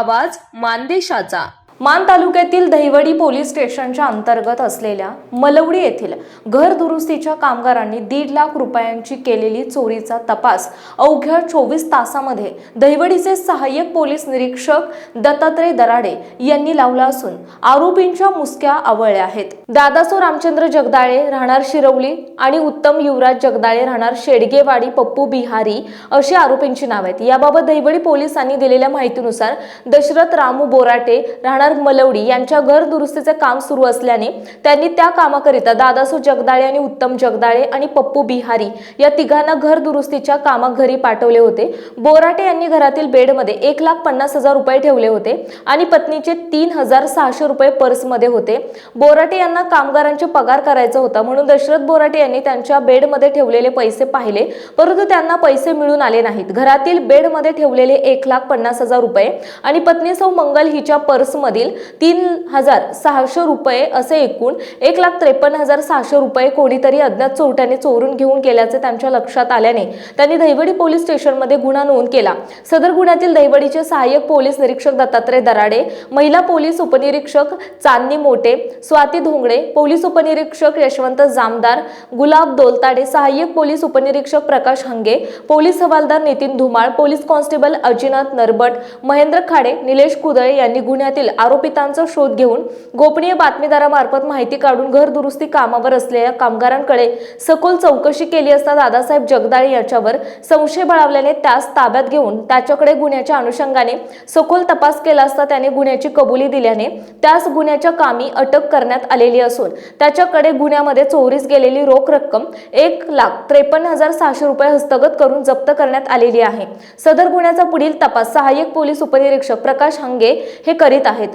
आवाज मानदेशाचा. मान तालुक्यातील दहिवडी पोलीस स्टेशनच्या अंतर्गत असलेल्या मलवडी येथील घर दुरुस्तीच्या कामगारांनी दीड लाख रुपयांची केलेली चोरीचा तपास अवघ्या चोवीस तासामध्ये दहिवडीचे सहाय्यक पोलीस निरीक्षक दत्तात्रय दराडे यांनी लावला असून आरोपींच्या मुसक्या आवळल्या आहेत. दादासो रामचंद्र जगदाळे राहणार शिरवली आणि उत्तम युवराज जगदाळे राहणार शेडगेवाडी पप्पू बिहारी अशी आरोपींची नाव आहेत. याबाबत दहिवडी पोलिसांनी दिलेल्या माहितीनुसार दशरथ रामू बोराटे राहणार मलवडी यांच्या घर दुरुस्तीचे काम सुरू असल्याने त्यांनी त्या कामाकरिता दादासू जगदाळे आणि उत्तम जगदाळे आणि पप्पू बिहारी या तिघांना घर दुरुस्तीच्या कामात घरी पाठवले होते. बोराटे यांनी घरातील बेडमध्ये एक लाख पन्नास हजार रुपये ठेवले होते आणि पत्नीचे तीन हजार सहाशे रुपये पर्समध्ये होते. बोराटे यांना कामगारांचे पगार करायचा होता म्हणून दशरथ बोराटे यांनी त्यांच्या बेडमध्ये ठेवलेले पैसे पाहिले परंतु त्यांना पैसे मिळून आले नाहीत. घरातील बेडमध्ये ठेवलेले एक लाख पन्नास हजार रुपये आणि पत्नी सौ मंगल हिच्या पर्समध्ये पर्समधील तीन हजार सहाशे रुपये असे एकूण एक लाख त्रेपन्न हजार सहाशे रुपये कोणीतरी अज्ञात चोरट्याने चोरून घेऊन गेल्याचे त्यांच्या लक्षात आल्याने त्यांनी दहिवडी पोलीस स्टेशनमध्ये गुन्हा नोंद केला. सदर गुन्ह्यातील दहिवडीचे सहाय्यक पोलीस निरीक्षक दत्तात्रय दराडे महिला पोलीस उपनिरीक्षक चांदनी मोटे स्वाती धोंगडे पोलीस उपनिरीक्षक यशवंत जामदार गुलाब दोलताडे सहाय्यक पोलीस उपनिरीक्षक प्रकाश हंगे पोलीस हवालदार नितीन धुमाळ पोलीस कॉन्स्टेबल अजिनाथ नरबट महेंद्र खाडे निलेश कुदळे यांनी गुन्ह्यातील आरोपितांचा शोध घेऊन गोपनीय बातमीदारामार्फत माहिती काढून घर दुरुस्ती कामावर असलेल्या कामगारांकडे सखोल चौकशी केली असता दादासाहेब जगदाळे याच्यावर संशय बळावल्याने त्यास ताब्यात घेऊन त्याच्याकडे गुन्ह्याच्या अनुषंगाने सखोल तपास केला असता त्याने गुन्ह्याची कबुली दिल्याने त्यास गुन्ह्याच्या कामी अटक करण्यात आलेली असून त्याच्याकडे गुन्ह्यामध्ये चोरीस गेलेली रोख रक्कम एक लाख त्रेपन्न हजार सहाशे रुपये हस्तगत करून जप्त करण्यात आलेली आहे. सदर गुन्ह्याचा पुढील तपास सहाय्यक पोलीस उपनिरीक्षक प्रकाश हंगे हे करीत आहेत.